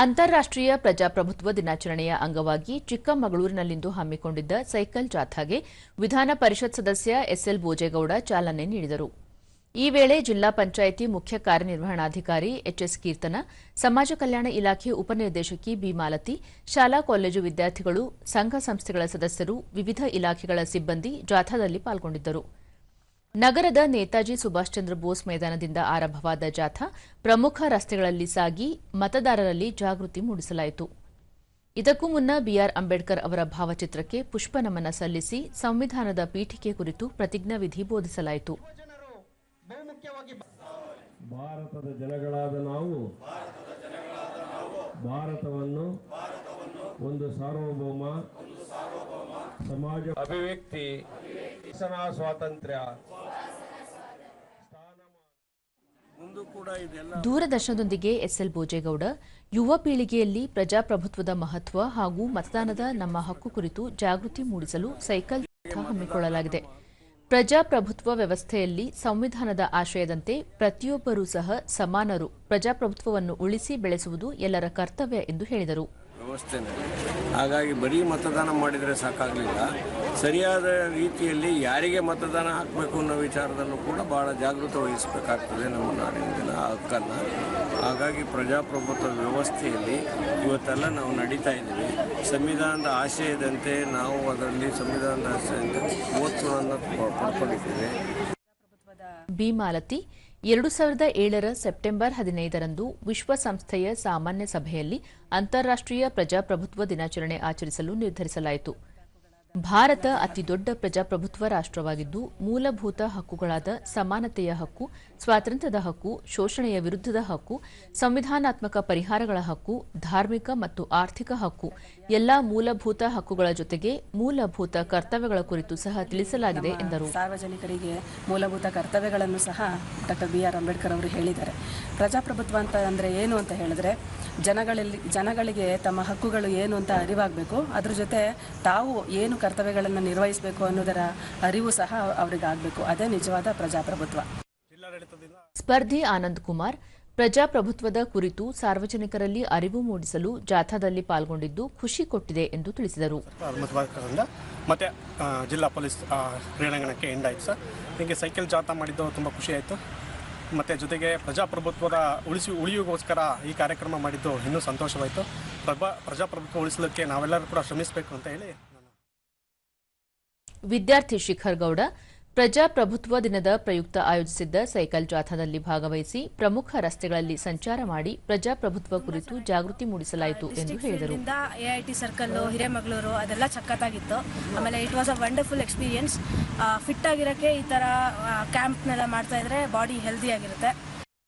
ಅಂತಾರಾಷ್ಟ್ರೀಯ ಪ್ರಜಾಪ್ರಭುತ್ವ ದಿನಾಚರಣೆಯ ಅಂಗವಾಗಿ ಚಿಕ್ಕಮಗಳೂರಿನಲ್ಲಿಂದು ಹಮ್ಮಿಕೊಂಡಿದ್ದ ಸೈಕಲ್ ಜಾಥಾಗೆ ವಿಧಾನ ಪರಿಷತ್ ಸದಸ್ಯ ಎಸ್ಎಲ್ ಬೋಜೇಗೌಡ ಚಾಲನೆ ನೀಡಿದರು. ಈ ವೇಳೆ ಜಿಲ್ಲಾ ಪಂಚಾಯಿತಿ ಮುಖ್ಯ ಕಾರ್ಯನಿರ್ವಹಣಾಧಿಕಾರಿ ಎಚ್ಎಸ್ ಕೀರ್ತನ, ಸಮಾಜ ಕಲ್ಯಾಣ ಇಲಾಖೆ ಉಪನಿರ್ದೇಶಕಿ ಬಿಮಾಲತಿ ಶಾಲಾ ಕಾಲೇಜು ವಿದ್ಯಾರ್ಥಿಗಳು, ಸಂಘ ಸಂಸ್ಥೆಗಳ ಸದಸ್ಯರು, ವಿವಿಧ ಇಲಾಖೆಗಳ ಸಿಬ್ಬಂದಿ ಜಾಥಾದಲ್ಲಿ ಪಾಲ್ಗೊಂಡಿದ್ದರು. ನಗರದ ನೇತಾಜಿ ಸುಭಾಷ್ ಚಂದ್ರ ಬೋಸ್ ಮೈದಾನದಿಂದ ಆರಂಭವಾದ ಜಾಥಾ ಪ್ರಮುಖ ರಸ್ತೆಗಳಲ್ಲಿ ಸಾಗಿ ಮತದಾರರಲ್ಲಿ ಜಾಗೃತಿ ಮೂಡಿಸಲಾಯಿತು. ಇದಕ್ಕೂ ಮುನ್ನ ಬಿಆರ್ ಅಂಬೇಡ್ಕರ್ ಅವರ ಭಾವಚಿತ್ರಕ್ಕೆ ಪುಷ್ಪನಮನ ಸಲ್ಲಿಸಿ ಸಂವಿಧಾನದ ಪೀಠಿಕೆ ಕುರಿತು ಪ್ರತಿಜ್ಞಾವಿಧಿ ಬೋಧಿಸಲಾಯಿತು. ಭಾರತದ ಜನಗಳಾದ ನಾವು ಭಾರತವನ್ನು ಒಂದು ಸಾರ್ವಭೌಮ ಸಮಾಜ ಅಭಿವ್ಯಕ್ತಿ ಸ್ವಾತಂತ್ರ್ಯ ದೂರದರ್ಶನದೊಂದಿಗೆ ಎಸ್ಎಲ್ ಭೋಜೇಗೌಡ, ಯುವ ಪೀಳಿಗೆಯಲ್ಲಿ ಪ್ರಜಾಪ್ರಭುತ್ವದ ಮಹತ್ವ ಹಾಗೂ ಮತದಾನದ ನಮ್ಮ ಹಕ್ಕು ಕುರಿತು ಜಾಗೃತಿ ಮೂಡಿಸಲು ಸೈಕಲ್ ಹಮ್ಮಿಕೊಳ್ಳಲಾಗಿದೆ. ಪ್ರಜಾಪ್ರಭುತ್ವ ವ್ಯವಸ್ಥೆಯಲ್ಲಿ ಸಂವಿಧಾನದ ಆಶಯದಂತೆ ಪ್ರತಿಯೊಬ್ಬರೂ ಸಹ ಸಮಾನರು. ಪ್ರಜಾಪ್ರಭುತ್ವವನ್ನು ಉಳಿಸಿ ಬೆಳೆಸುವುದು ಎಲ್ಲರ ಕರ್ತವ್ಯ ಎಂದು ಹೇಳಿದರು. ವ್ಯವಸ್ಥೆನೇ. ಹಾಗಾಗಿ ಬರೀ ಮತದಾನ ಮಾಡಿದರೆ ಸಾಕಾಗಲಿಲ್ಲ. ಸರಿಯಾದ ರೀತಿಯಲ್ಲಿ ಯಾರಿಗೆ ಮತದಾನ ಹಾಕಬೇಕು ಅನ್ನೋ ವಿಚಾರದಲ್ಲೂ ಕೂಡ ಭಾಳ ಜಾಗೃತ ವಹಿಸಬೇಕಾಗ್ತದೆ ನಮ್ಮ ನಾಡಿನ ಹಕ್ಕನ್ನು. ಹಾಗಾಗಿ ಪ್ರಜಾಪ್ರಭುತ್ವ ವ್ಯವಸ್ಥೆಯಲ್ಲಿ ಇವತ್ತೆಲ್ಲ ನಾವು ನಡೀತಾ ಇದ್ದೀವಿ. ಸಂವಿಧಾನದ ಆಶಯದಂತೆ ನಾವು ಅದರಲ್ಲಿ ಸಂವಿಧಾನದ ಆಶಯದಂತೆ ಓದ್ಸುಗಳನ್ನು ಪಡ್ಕೊಂಡಿದ್ದೇವೆ. ಭೀಮಾಲತಿ ಮಾಲತಿ ಎರಡು ಸಾವಿರದ ಏಳರ ಸೆಪ್ಟೆಂಬರ್ ಹದಿನೈದರಂದು ವಿಶ್ವಸಂಸ್ಥೆಯ ಸಾಮಾನ್ಯ ಸಭೆಯಲ್ಲಿ ಅಂತಾರಾಷ್ಟ್ರೀಯ ಪ್ರಜಾಪ್ರಭುತ್ವ ದಿನಾಚರಣೆ ಆಚರಿಸಲು ನಿರ್ಧರಿಸಲಾಯಿತು. ಭಾರತ ಅತಿದೊಡ್ಡ ಪ್ರಜಾಪ್ರಭುತ್ವ ರಾಷ್ಟ್ರವಾಗಿದ್ದು ಮೂಲಭೂತ ಹಕ್ಕುಗಳಾದ ಸಮಾನತೆಯ ಹಕ್ಕು ಸ್ವಾತಂತ್ರ್ಯದ ಹಕ್ಕು ಶೋಷಣೆಯ ವಿರುದ್ಧದ ಹಕ್ಕು ಸಂವಿಧಾನಾತ್ಮಕ ಪರಿಹಾರಗಳ ಹಕ್ಕು ಧಾರ್ಮಿಕ ಮತ್ತು ಆರ್ಥಿಕ ಹಕ್ಕು ಎಲ್ಲಾ ಮೂಲಭೂತ ಹಕ್ಕುಗಳ ಜೊತೆಗೆ ಮೂಲಭೂತ ಕರ್ತವ್ಯಗಳ ಕುರಿತು ಸಹ ತಿಳಿಸಲಾಗಿದೆ ಎಂದರು. ಸಾರ್ವಜನಿಕರಿಗೆ ಮೂಲಭೂತ ಕರ್ತವ್ಯಗಳನ್ನು ಸಹ ಡಾಕ್ಟರ್ ಬಿ ಆರ್ ಅಂಬೇಡ್ಕರ್ ಅವರು ಹೇಳಿದ್ದಾರೆ. ಪ್ರಜಾಪ್ರಭುತ್ವ ಅಂತ ಅಂದರೆ ಏನು ಅಂತ ಹೇಳಿದ್ರೆ ಜನಗಳಲ್ಲಿ ಜನಗಳಿಗೆ ತಮ್ಮ ಹಕ್ಕುಗಳು ಏನು ಅಂತ ಅರಿವಾಗಬೇಕು ಅದ್ರ ಜೊತೆ ತಾವು ಏನು ಕರ್ತವ್ಯಗಳನ್ನು ನಿರ್ವಹಿಸಬೇಕು ಅನ್ನೋದರ ಅರಿವು ಸಹ ಅವರಿಗಾಗಬೇಕು. ಅದೇ ನಿಜವಾದ ಪ್ರಜಾಪ್ರಭುತ್ವ. ಸ್ಪರ್ಧಿ ಆನಂದ್ ಕುಮಾರ್ ಪ್ರಜಾಪ್ರಭುತ್ವದ ಕುರಿತು ಸಾರ್ವಜನಿಕರಲ್ಲಿ ಅರಿವು ಮೂಡಿಸಲು ಜಾಥಾದಲ್ಲಿ ಪಾಲ್ಗೊಂಡಿದ್ದು ಖುಷಿ ಕೊಟ್ಟಿದೆ ಎಂದು ತಿಳಿಸಿದರು. ಮತ್ತೆ ಜಿಲ್ಲಾ ಪೊಲೀಸ್ ಕ್ರೀಡಾಂಗಣಕ್ಕೆ ಎಂಡ್ ಆಯಿತು ಸರ್. ಹೀಗೆ ಸೈಕಲ್ ಜಾಥಾ ಮಾಡಿದ್ದು ತುಂಬ ಖುಷಿ ಆಯಿತು. ಮತ್ತು ಜೊತೆಗೆ ಪ್ರಜಾಪ್ರಭುತ್ವದ ಉಳಿಸಿ ಉಳಿಯುಗೋಸ್ಕರ ಈ ಕಾರ್ಯಕ್ರಮ ಮಾಡಿದ್ದು ಇನ್ನೂ ಸಂತೋಷವಾಯಿತು. ಪ್ರಭಾ, ಪ್ರಜಾಪ್ರಭುತ್ವ ಉಳಿಸಲಿಕ್ಕೆ ನಾವೆಲ್ಲರೂ ಕೂಡ ಶ್ರಮಿಸಬೇಕು ಅಂತ ಹೇಳಿ ವಿದ್ಯಾರ್ಥಿ ಶಿಖರ್ ಗೌಡ ಪ್ರಜಾಪ್ರಭುತ್ವ ದಿನದ ಪ್ರಯುಕ್ತ ಆಯೋಜಿಸಿದ್ದ ಸೈಕಲ್ ಜಾಥಾದಲ್ಲಿ ಭಾಗವಹಿಸಿ ಪ್ರಮುಖ ರಸ್ತೆಗಳಲ್ಲಿ ಸಂಚಾರ ಮಾಡಿ ಪ್ರಜಾಪ್ರಭುತ್ವ ಕುರಿತು ಜಾಗೃತಿ ಮೂಡಿಸಲಾಯಿತು ಎಂದು ಹೇಳಿದರು. ಎಐಟಿ ಸರ್ಕಲ್ ಹಿರೇಮಗಳೂರು ಅದೆಲ್ಲ ಚಕ್ಕತ್ತಾಗಿತ್ತು. ಆಮೇಲೆ it was a wonderful experience fit ಆಗಿರೋಕ್ಕೆ ಈ ಥರ ಕ್ಯಾಂಪ್ನೆಲ್ಲ ಮಾಡ್ತಾ ಇದ್ರೆ ಬಾಡಿ ಹೆಲ್ದಿ ಆಗಿರುತ್ತೆ.